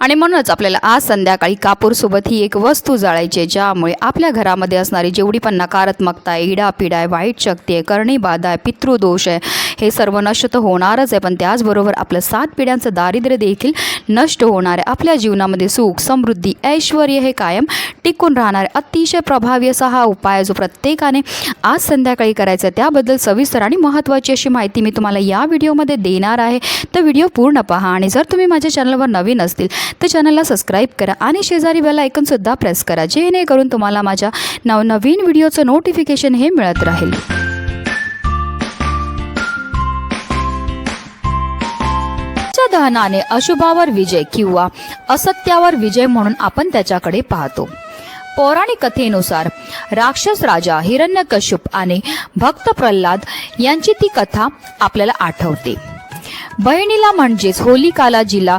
आणि म्हणूनच आपल्याला आज संध्याकाळी कापूरसोबत ही एक वस्तू जाळायची आहे ज्यामुळे आपल्या घरामध्ये असणारी जेवढी पण नकारात्मकता आहे इडापिडा आहे वाईट शक्ती आहे करणी बाधा आहे पितृदोष आहे हे सर्व नष्ट तर होणारच आहे. पण त्याचबरोबर आपलं सात पिढ्यांचं दारिद्र्य देखील नष्ट होणार आहे. आपल्या जीवनामध्ये सुख समृद्धी ऐश्वर हे कायम टिकून राहणार आहे. अतिशय प्रभावी असा हा उपाय आहे जो प्रत्येकाने आज संध्याकाळी करायचा आहे. त्याबद्दल सविस्तर आणि महत्त्वाची अशी माहिती मी तुम्हाला या व्हिडिओमध्ये देणार आहे. तर व्हिडिओ पूर्ण पहा आणि जर तुम्ही माझ्या चॅनलवर नवीन असतील तर चॅनलला सबस्क्राईब करा आणि शेजारी बेल आयकनसुद्धा प्रेस करा जेणेकरून तुम्हाला माझ्या नवनवीन व्हिडिओचं नोटिफिकेशन हे मिळत राहील. दहनाने अशुभावर विजय किंवा असत्यावर विजय म्हणून आपण त्याच्याकडे पाहतो. पौराणिक कथेनुसार राक्षस राजा हिरण्यकश्यप आणि भक्त प्रल्हाद यांची ती कथा आपल्याला आठवते. बहिणीला म्हणजेच होलिकाला जिला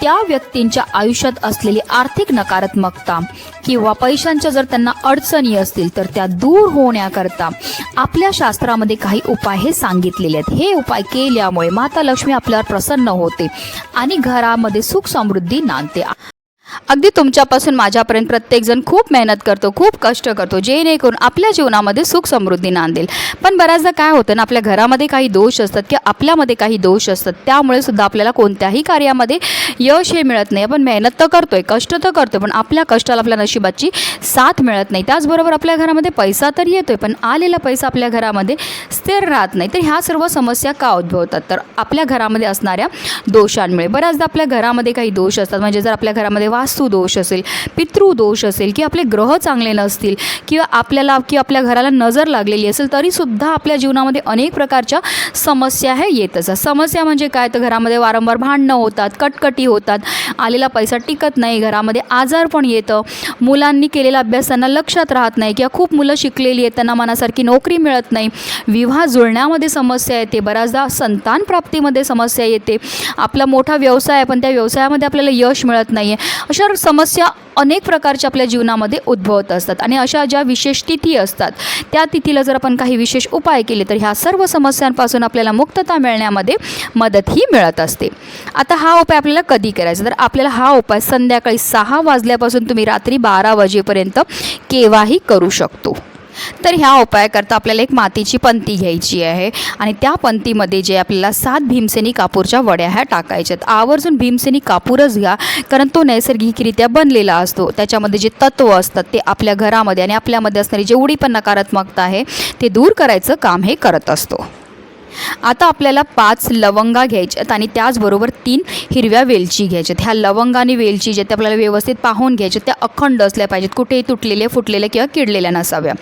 त्या व्यक्तींच्या आयुष्यात असलेली आर्थिक नकारात्मकता किंवा पैशांच्या जर त्यांना अडचणी असतील तर त्या दूर होण्याकरता आपल्या शास्त्रामध्ये काही उपाय हे सांगितलेले आहेत. हे उपाय केल्यामुळे माता लक्ष्मी आपल्यावर प्रसन्न होते आणि घरामध्ये सुख समृद्धी नांदते. अगदी तुमच्यापासून माझ्यापर्यंत प्रत्येकजण खूप मेहनत करतो खूप कष्ट करतो जेणेकरून आपल्या जीवनामध्ये सुख समृद्धी नांदेल. पण बऱ्याचदा काय होतं ना आपल्या घरामध्ये काही दोष असतात किंवा आपल्यामध्ये काही दोष असतात त्यामुळे सुद्धा आपल्याला कोणत्याही कार्यामध्ये यश हे मिळत नाही. आपण मेहनत तर करतोय कष्ट तर करतो पण आपल्या कष्टाला आपल्या नशिबाची साथ मिळत नाही. त्याचबरोबर आपल्या घरामध्ये पैसा तर येतोय पण आलेला पैसा आपल्या घरामध्ये स्थिर राहत नाही. तर ह्या सर्व समस्या का उद्भवतात? तर आपल्या घरामध्ये असणाऱ्या दोषांमुळे. बऱ्याचदा आपल्या घरामध्ये काही दोष असतात. म्हणजे जर आपल्या घरामध्ये वा दोष असेल पितृदोष असेल की आपले ग्रह चांगले नसतील किंवा आपल्याला की आपल्या घराला नजर लागलेली असेल तरीसुद्धा आपल्या जीवनामध्ये अनेक प्रकारच्या समस्या हे येत असतात. समस्या म्हणजे काय? तर घरामध्ये वारंवार भांडणं होतात कटकटी होतात आलेला पैसा टिकत नाही घरामध्ये आजार पण येतं मुलांनी केलेला अभ्यास त्यांना लक्षात राहत नाही किंवा खूप मुलं शिकलेली आहेत त्यांना मनासारखी नोकरी मिळत नाही. विवाह जुळण्यामध्ये समस्या येते बऱ्याचदा संतान प्राप्तीमध्ये समस्या येते. आपला मोठा व्यवसाय आहे पण त्या व्यवसायामध्ये आपल्याला यश मिळत नाही आहे अशा समस्या अनेक प्रकारच्या आपल्या जीवनामध्ये उद्भवत असतात. आणि अशा ज्या विशेष तिथी असतात त्या तिथीला जर आपण काही विशेष उपाय केले तर ह्या सर्व समस्यांपासून आपल्याला मुक्तता मिळण्यामध्ये मदतही मिळत असते. आता हा उपाय आपल्याला कधी करायचा? तर आपल्याला हा उपाय संध्याकाळी सहा वाजल्यापासून तुम्ही रात्री बारा वाजेपर्यंत केव्हाही करू शकतो. तर ह्या उपायाकरता आपल्याला एक मातीची पंती घ्यायची आहे. आणि त्या पंतीमध्ये जे आपल्याला सात भीमसेनी कापूरच्या वड्या ह्या टाकायच्यात. आवर्जून भीमसेनी कापूरच घ्या कारण तो नैसर्गिकरित्या बनलेला असतो. त्याच्यामध्ये जे तत्व असतात ते आपल्या घरामध्ये आणि आपल्यामध्ये असणारी जेवढी पण नकारात्मकता आहे ते दूर करायचं काम हे करत असतो. आता आपल्याला पाच लवंगा घ्यायच्यात आणि त्याचबरोबर तीन हिरव्या वेलची घ्यायच्यात ह्या लवंगा आणि वेलची ज्या त्या आपल्याला व्यवस्थित पाहून घ्यायच्या त्या अखंड असल्या पाहिजेत. कुठेही तुटलेल्या फुटलेल्या किंवा किडलेल्या नसाव्या.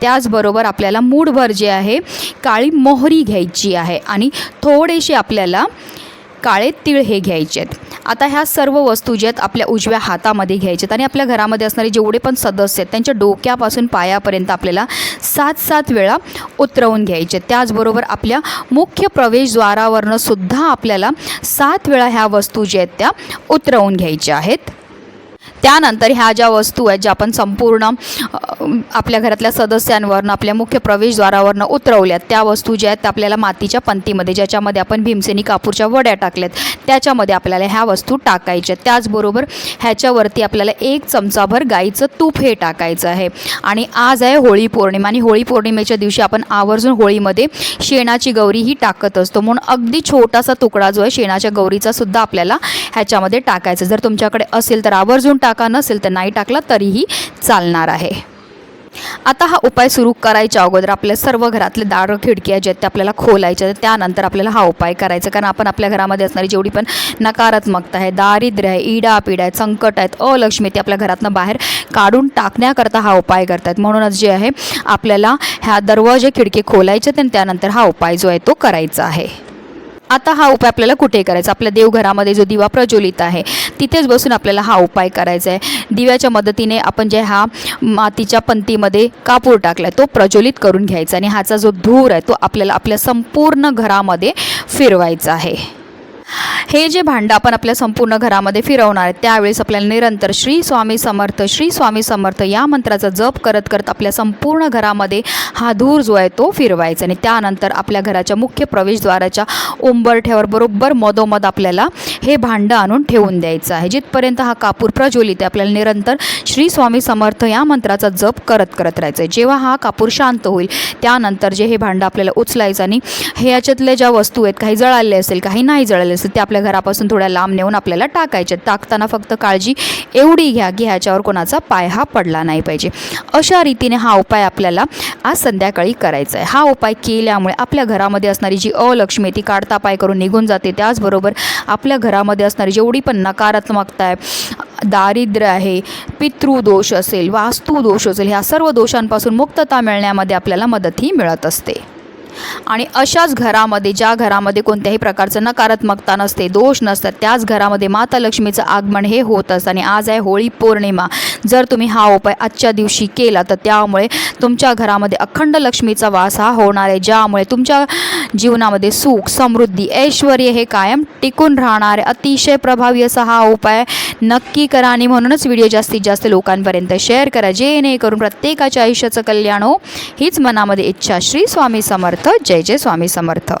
त्याचबरोबर आपल्याला मूठभर जे आहे काळी मोहरी घ्यायची आहे आणि थोडेसे आपल्याला काळे तीळ हे घ्यायचे आहेत आता ह्या सर्व वस्तू ज्या आहेत आपल्या उजव्या हातामध्ये घ्यायच्यात आणि आपल्या घरामध्ये असणारे जेवढे पण सदस्य आहेत त्यांच्या डोक्यापासून पायापर्यंत आपल्याला सात सात वेळा उतरवून घ्यायचे आहेत. त्याचबरोबर आपल्या मुख्य प्रवेशद्वारावरनं सुद्धा आपल्याला सात वेळा ह्या वस्तू ज्या आहेत त्या उतरवून घ्यायच्या आहेत त्यानंतर ह्या ज्या वस्तू आहेत ज्या आपण संपूर्ण आपल्या घरातल्या सदस्यांवरनं आपल्या मुख्य प्रवेशद्वारावरनं उतरवल्यात त्या वस्तू ज्या आहेत त्या आपल्याला मातीच्या पंतीमध्ये ज्याच्यामध्ये आपण भीमसेनी कापूरच्या वड्या टाकल्यात त्याच्यामध्ये आपल्याला ह्या वस्तू टाकायच्या त्याचबरोबर ह्याच्यावरती आपल्याला एक चमचाभर गाईचं तूप हे टाकायचं आहे. आणि आज आहे होळी पौर्णिमा आणि होळी पौर्णिमेच्या दिवशी आपण आवर्जून होळीमध्ये शेणाची गौरी ही टाकत असतो. म्हणून अगदी छोटासा तुकडा जो आहे शेणाच्या गौरीचा सुद्धा आपल्याला ह्याच्यामध्ये टाकायचा जर तुमच्याकडे असेल तर आवर्जून टाका नसेल तर नाही टाकला तरीही चालणार आहे. आता हा उपाय सुरू करायच्या अगोदर आपल्या सर्व घरातले दार खिडक्या ज्या आहेत त्या आपल्याला खोलायच्या आहेत. त्यानंतर आपल्याला हा उपाय करायचा कारण आपण आपल्या घरामध्ये असणारी जेवढी पण नकारात्मकता आहे दारिद्र्य आहे इडापीड आहेत संकट आहेत अलक्ष्मी ते आपल्या घरातनं बाहेर काढून टाकण्याकरता हा उपाय करतात. म्हणूनच जे आहे आपल्याला ह्या दरवाजे खिडके खोलायचे आहेत आणि त्यानंतर हा उपाय जो आहे तो करायचा आहे. आता हा उपाय आपल्याला कुठे करायचा? आपल्या देवघरामध्ये जो दिवा प्रज्वलित आहे तिथेच बसून आपल्याला हा उपाय करायचा आहे. दिव्याच्या मदतीने आपण जे हा मातीच्या पंतीमध्ये कापूर टाकला तो प्रज्वलित करून घ्यायचा आणि ह्याचा जो धूर आहे तो आपल्याला आपल्या संपूर्ण घरामध्ये फिरवायचा आहे. हे जे भांडं आपण आपल्या संपूर्ण घरामध्ये फिरवणार आहे त्यावेळेस आपल्याला निरंतर श्री स्वामी समर्थ श्री स्वामी समर्थ या मंत्राचा जप करत करत आपल्या संपूर्ण घरामध्ये हा धूर जो आहे तो फिरवायचा आणि त्यानंतर आपल्या घराच्या मुख्य प्रवेशद्वाराच्या उंबरठ्यावर बरोबर मधोमध आपल्याला हे भांडं आणून ठेवून द्यायचं आहे. जिथपर्यंत हा कापूर प्रज्वलित आहे आपल्याला निरंतर श्री स्वामी समर्थ या मंत्राचा जप करत करत राहायचं आहे. जेव्हा हा कापूर शांत होईल त्यानंतर जे हे भांडं आपल्याला उचलायचं आणि हे याच्यातल्या ज्या वस्तू आहेत काही जळाले असेल काही नाही जळाले असेल ते आपल्या घरापासून थोड्या लांब नेऊन आपल्याला टाकायचे. टाकताना फक्त काळजी एवढी घ्या की ह्याच्यावर कोणाचा पाय हा पडला नाही पाहिजे. अशा रीतीने हा उपाय आपल्याला आज संध्याकाळी करायचा आहे. हा उपाय केल्यामुळे आपल्या घरामध्ये असणारी जी अलक्ष्मी ती काढता पाय करून निघून जाते. त्याचबरोबर आपल्या घरामध्ये असणारी जेवढी पण नकारात्मकता आहे दारिद्र्य आहे पितृदोष असेल वास्तुदोष असेल ह्या सर्व दोषांपासून मुक्तता मिळण्यामध्ये आपल्याला मदतही मिळत असते. आणि अशाच घरामध्ये ज्या घरामध्ये कोणत्याही प्रकारचं नकारात्मकता नसते दोष नसतात त्याच घरामध्ये माता लक्ष्मीचं आगमन हे होत असतं आणि आज आहे होळी पौर्णिमा. जर तुम्ही हा उपाय आजच्या दिवशी केला तर त्यामुळे तुमच्या घरामध्ये अखंड लक्ष्मीचा वास हा होणार आहे ज्यामुळे तुमच्या जीवनामध्ये सुख समृद्धी ऐश्वर हे कायम टिकून राहणार आहे. अतिशय प्रभावी असा हा उपाय नक्की करा आणि म्हणूनच व्हिडिओ जास्तीत जास्त लोकांपर्यंत शेअर करा जेणेकरून प्रत्येकाच्या आयुष्याचं कल्याण हो. हीच मनामध्ये इच्छा. श्री स्वामी समर्थ. जय जय स्वामी समर्थ.